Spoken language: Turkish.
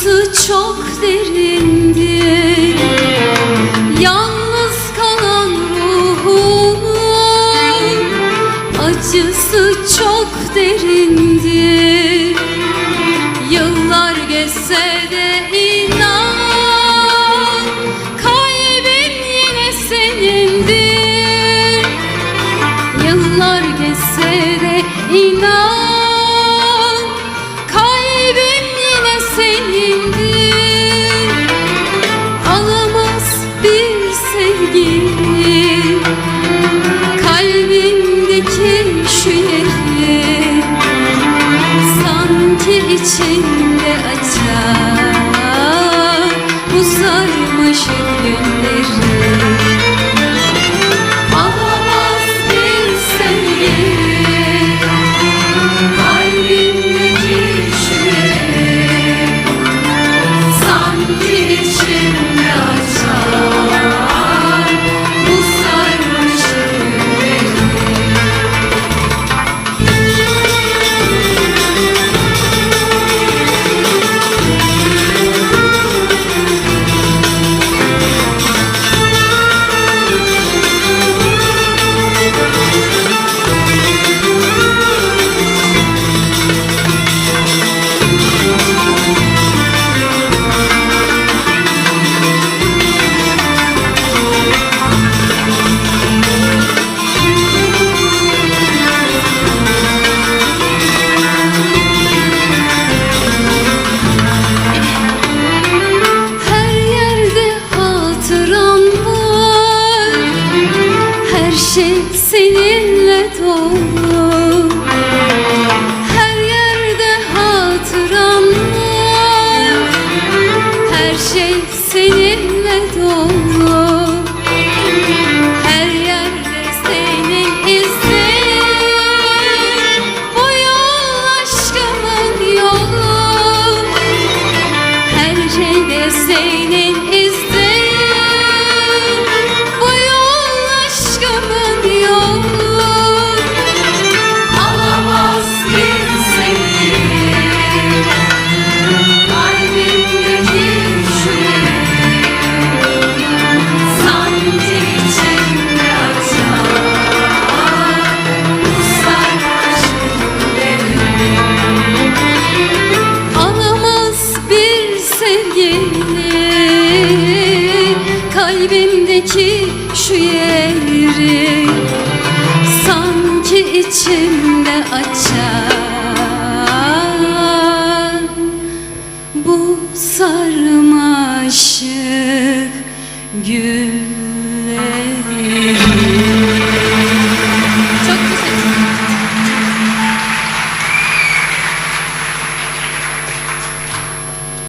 Acısı çok derindir Yalnız kalan ruhumun Acısı çok derindir Yıllar geçse de inan Kalbim yine senindir. Yıllar geçse de inan. İçinde açar. Bu sarmaşık singing. ki şu yeri Sanki içimde açar. Bu sarmaşık gülleri